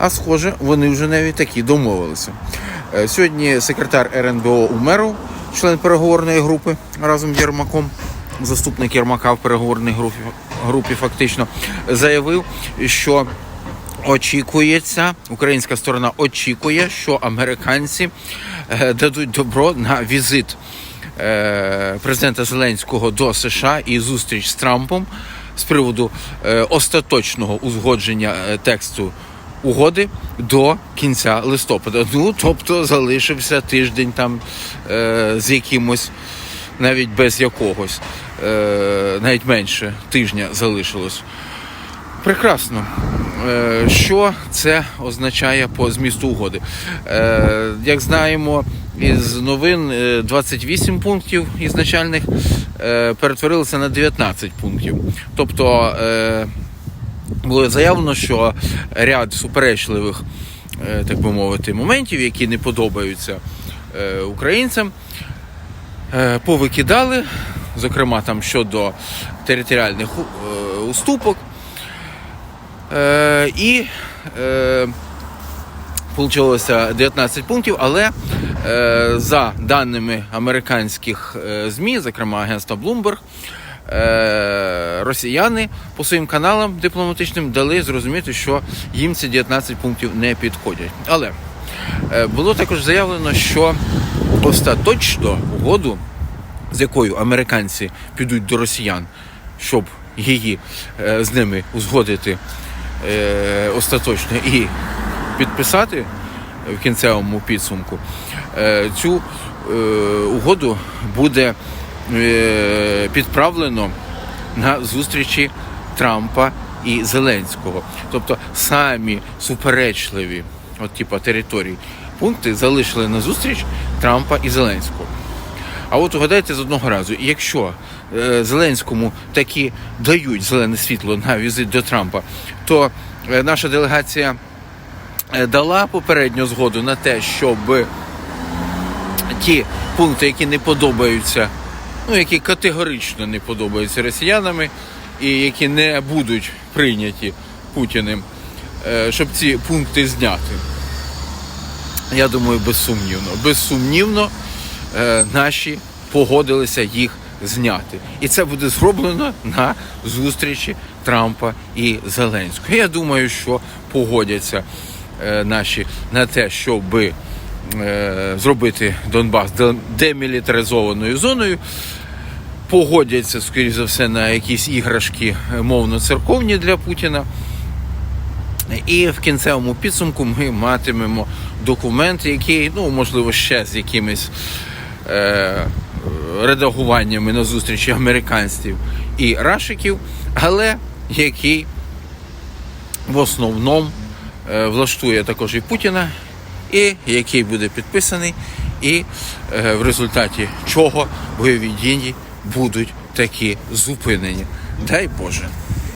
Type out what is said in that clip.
А схоже, вони вже навіть такі домовилися. Е, Сьогодні секретар РНБО Умеров, член переговорної групи разом з Єрмаком, заступник Єрмака в переговорній групі, групі фактично заявив, що очікується, українська сторона очікує, що американці е, дадуть добро на візит е, президента Зеленського до США і зустріч з Трампом з приводу остаточного узгодження тексту угоди до кінця листопада. Ну тобто залишився тиждень там е, з якимось, навіть без якогось, е, навіть менше тижня залишилось. Прекрасно. Е, Що це означає по змісту угоди? Е, Як знаємо із новин, е, 28 пунктів ізначальних е, перетворилися на 19 пунктів. Тобто е, було заявлено, що ряд суперечливих, е, так би мовити, моментів, які не подобаються е, українцям, е, повикидали, зокрема там щодо територіальних уступок. І Получилося 19 пунктів, але за даними американських ЗМІ, зокрема агентства Bloomberg, росіяни по своїм каналам дипломатичним дали зрозуміти, що їм ці 19 пунктів не підходять. Але е, було також заявлено, що остаточно угоду, з якою американці підуть до росіян, щоб її е, з ними узгодити е, остаточно і підписати в кінцевому підсумку, е, цю е, угоду буде е, підправлено на зустрічі Трампа і Зеленського. Тобто самі суперечливі, от типа території, пункти залишили на зустріч Трампа і Зеленського. А от угадайте з одного разу, якщо е, Зеленському таки дають зелене світло на візит до Трампа, то е, наша делегація е, дала попередню згоду на те, щоб ті пункти, які не подобаються, ну які категорично не подобаються росіянами, і які не будуть прийняті Путіним, е, щоб ці пункти зняти. Я думаю, безсумнівно. Безсумнівно е, наші погодилися їх зняти. І це буде зроблено на зустрічі Трампа і Зеленського. Я думаю, що погодяться е, наші на те, щоб зробити Донбас демілітаризованою зоною. Погодяться, скоріш за все, на якісь іграшки е, мовно-церковні для Путіна. І в кінцевому підсумку ми матимемо документ, який, ну, можливо, ще з якимись е, редагуваннями на зустрічі американців і рашиків, але який в основному е, влаштує також і Путіна, і який буде підписаний, і е, в результаті чого бойові дії будуть такі зупинені. Дай Боже.